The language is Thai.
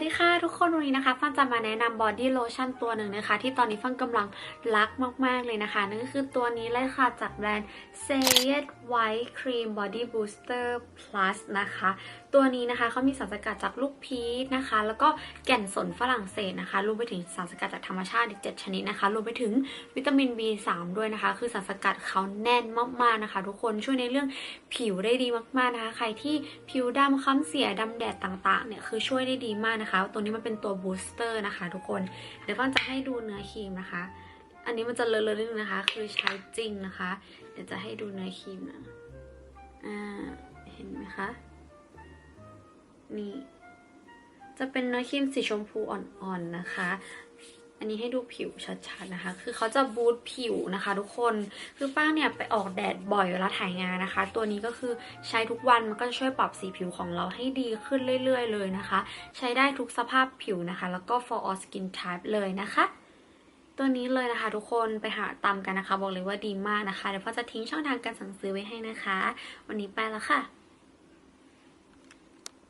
สดีค่ะทุกคนวันนี้นะคะฟันจะมาแนะนำบอดี้โลชั่นตัวหนึ่งนะคะ ที่ตอนนี้ฟันกำลังรักมาก ๆ เลยนะคะ นั่นก็คือตัวนี้เลยค่ะ จากแบรนด์ s a y e t White Cream Body Booster Plus นะคะ ตัวนี้นะคะเขามีสารสกัดจากลูกพีชนะคะ แล้วก็แก่นสนฝรั่งเศสนะคะรวมไปถึงสารสกัดจากธรรมชาติอีก7ชนิดนะคะรวมไปถึงวิตามิน B3 ด้วยนะคะ คือสารสกัดเขาแน่นมากๆนะคะ ทุกคนช่วยในเรื่องผิวได้ดีมากๆนะคะ ใครที่ผิวดำค้ำเสียดำแดดต่างๆเนี่ยคือช่วยได้ดีมากนะคะตัวนี้มันเป็นตัวบูสเตอร์นะคะ ทุกคน เดี๋ยวฟันจะให้ดูเนื้อครีมนะคะ อันนี้มันจะเลอะๆนิดนึงนะคะ คือใช้จริงนะคะ เดี๋ยวจะให้ดูเนื้อครีมนะอ่าเห็นไหมคะ นี่ จะเป็นเนื้อครีมสีชมพูอ่อนๆนะคะ อันนี้ให้ดูผิวชัดๆนะคะ คือเขาจะบูตผิวนะคะ ทุกคน คือป้าเนี่ยไปออกแดดบ่อยเวลาถ่ายงานนะคะ ตัวนี้ก็คือใช้ทุกวันมันก็จะช่วยปรับสีผิวของเราให้ดีขึ้นเรื่อยๆ เลยนะคะ ใช้ได้ทุกสภาพผิวนะคะ แล้วก็ for all skin type เลยนะคะตัวนี้เลยนะคะทุกคนไปหาตามกันนะคะ บอกเลยว่าดีมากนะคะ เดี๋ยวพ่อจะทิ้งช่องทางการสั่งซื้อไว้ให้นะคะ วันนี้ไปแล้วค่ะ